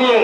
দিয়ে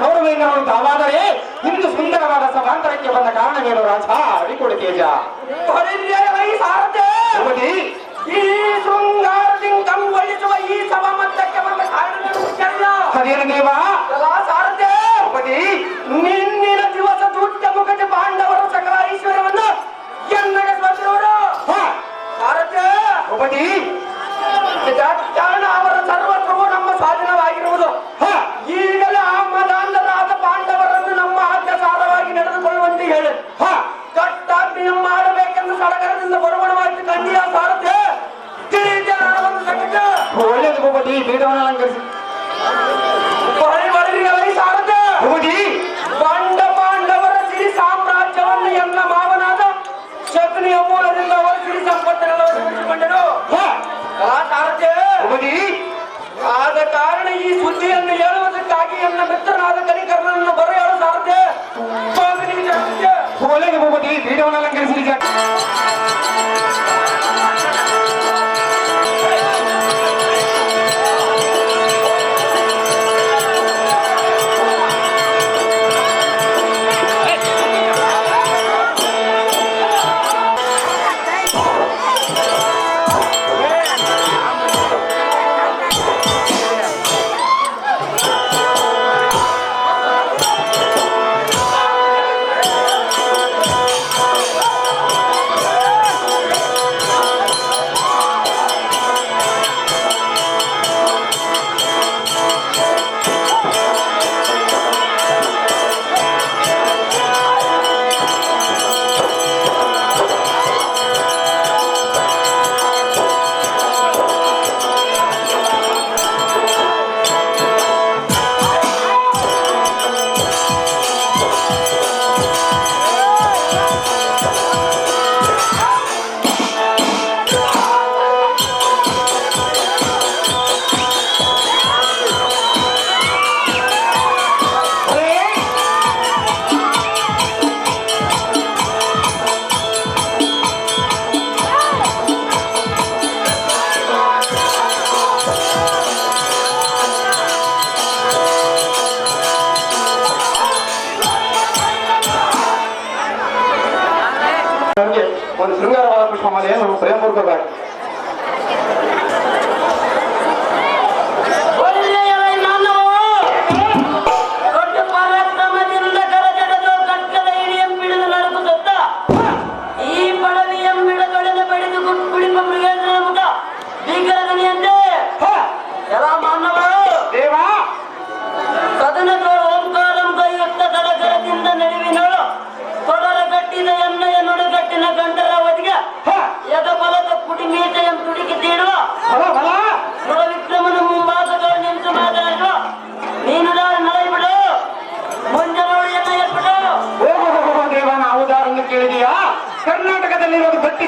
ಕೌರವೇಂದ್ರನು ತಾವಾದರೆ ಇಂದು ಸುಂದರವಾದ ಸಭಾಂತರಕ್ಕೆ ಬಂದ ಕಾರಣವೇನು ರಾಜ? ವಿಕುಳತೇಜ ಕಾರಣ ಈ ಸುದ್ದಿಯನ್ನು ಹೇಳುವುದಕ್ಕಾಗಿ ನನ್ನ ಮಿತ್ರನಾದ ಕಲಿಕರ್ಣನನ್ನು ಬರೆಯಲು ಸಾಧ್ಯ? ಹೋಲಿಗೆ ಈ ಬೀಡವನ್ನು ಅಲಂಕರಿಸಲಿಕ್ಕೆ framework of act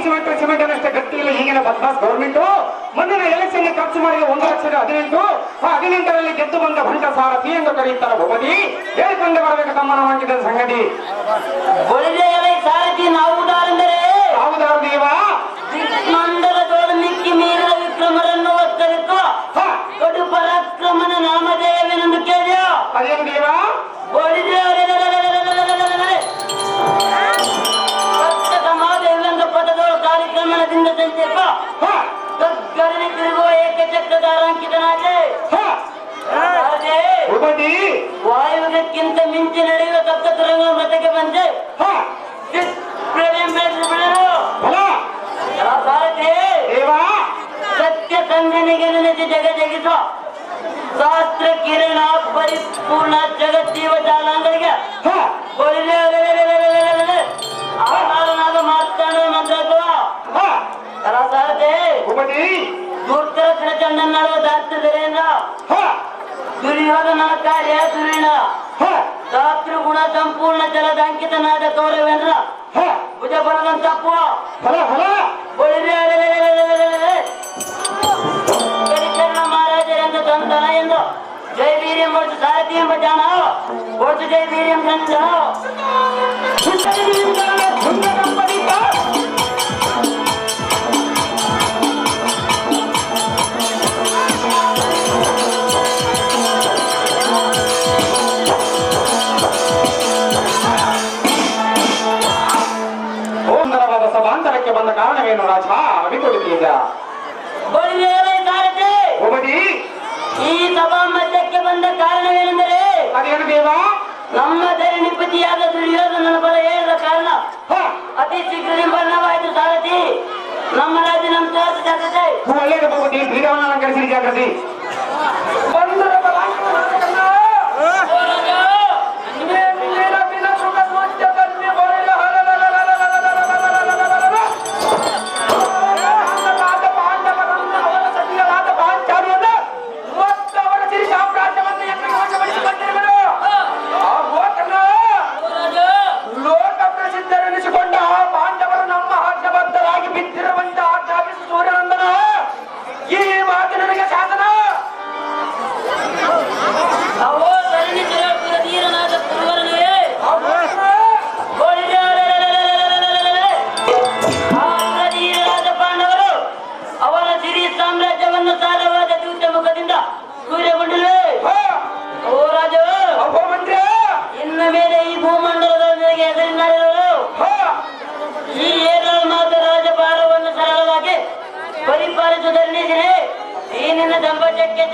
cement cement ಅನ್ನಷ್ಟೇ ಗಟ್ಟಿ ಇಲ್ಲ ಈಗಿನ ಬದ್ಮಾಸ್ ಗೌರ್ಮೆಂಟ್ ಮುಂದಿನ ಎಲೆಕ್ಷನ್ ಖರ್ಚು ಮಾಡಿದ ಒಂದು ಲಕ್ಷದ ಹದಿನೆಂಟು ಹದಿನೆಂಟರಲ್ಲಿ ಗೆದ್ದು ಬಂದ ಭಂಟ ಸಾರಥಿ ಎಂದು ಕರೆಯುತ್ತಾರೆ ಭೂಪತಿ. ಹೇಳಿಕೊಂಡು ಬರಬೇಕು ತಮ್ಮ ಸಂಗತಿ. ಸಾರಥಿ ನಾವು ಉದಾಹರಣೆ ಶಾಸ್ತ್ರ ಕಿರಣ ಪರಿಪೂರ್ಣ ಜಗತ್ತೀವ ಜಾಲಾಂಗರಿಗೆ. ಆಧಾರನಾದ ಮಾತಾಡ ಮಂತ್ರದ್ದು ಕಲಾಸಾರತೆ ದುರ್ದರ್ಶನ ಚಂದನ್ ನಡುವ ದಾಸ್ತ್ರ ಧರೇಂದ್ರ ದುರ್ಯೋಧನ ಕಾರ್ಯ ಸುರಿಣ ದಾತೃ ಗುಣ ಸಂಪೂರ್ಣ ಜಲದಂಕಿತ ನಾದ ಕೌರವೇಂದ್ರ ಭುಜ ಬಲದಂತಪ್ಪ ಹೊಲ ಹೊಲ. जातियां बजाओ और तुझे वीरम जन जाओ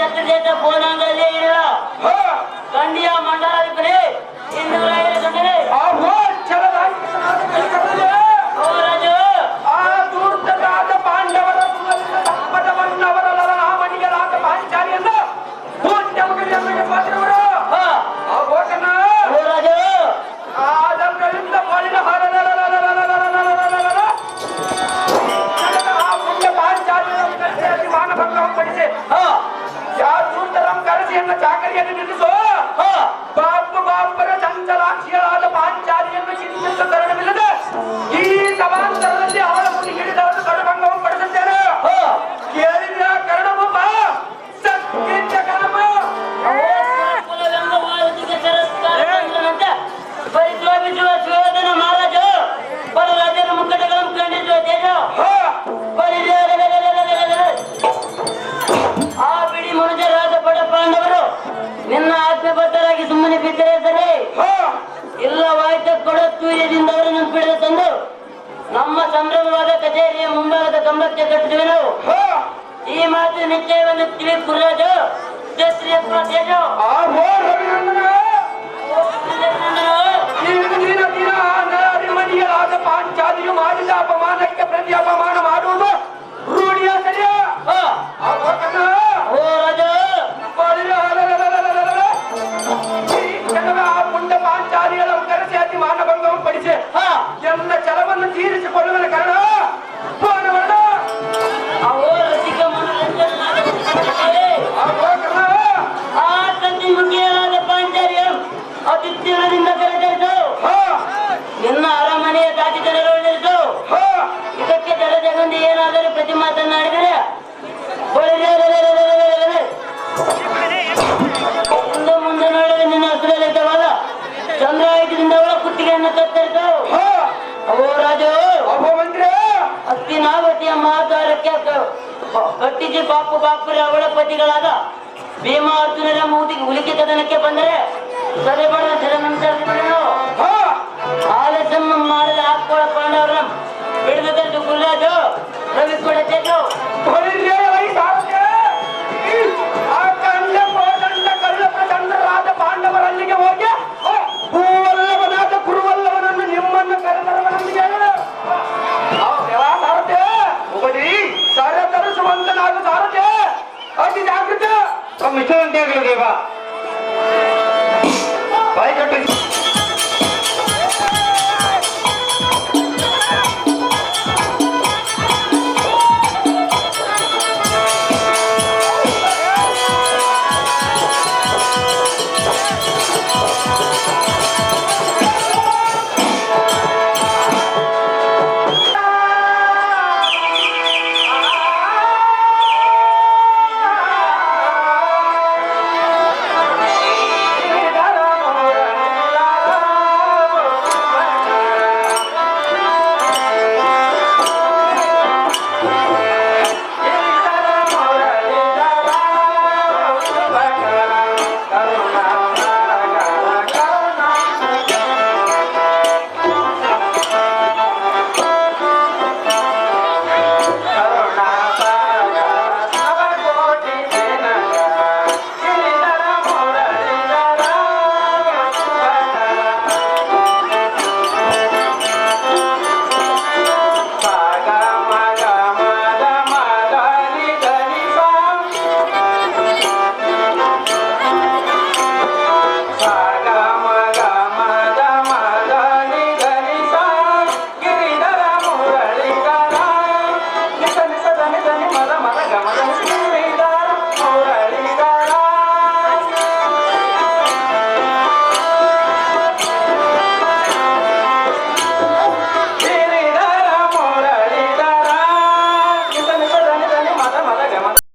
దగ్గర చేత బోనాలు Hepiniz ನಾವು ಹಾ. ಈ ಮಾತು ನಿತ್ಯವನ್ನು ತಿಳಿದು ಕುರಿಯೋದು ಕ್ಷತ್ರಿಯ ಮಹಾದ್ವಾರಕ್ಕೆ ಕ- ಕಟ್ಟಿಸಿ ಬಾಪು ಬಾಪುರ ಅವಳ ಪತಿಗಳಾದ ಭೀಮ ಅರ್ಜುನರ ಮೂತಿಗೆ ಉಲಿಕೆ ಕದನಕ್ಕೆ ಬಂದರೆ ಸರಿಬಡ ನಂತರ ಹಾ. ಆಲಸ್ಯ ಮಾಡಿದ ಹಾಕೊಳ್ಳ ಪಾಂಡವರ ಬಿಡದ ಗುಲ್ಲಾಜು ರವಿ ಕೊಡತೇನು ಮಿಶ್ರಂತೆಗಳು ದೇವ ಬಾಯಿ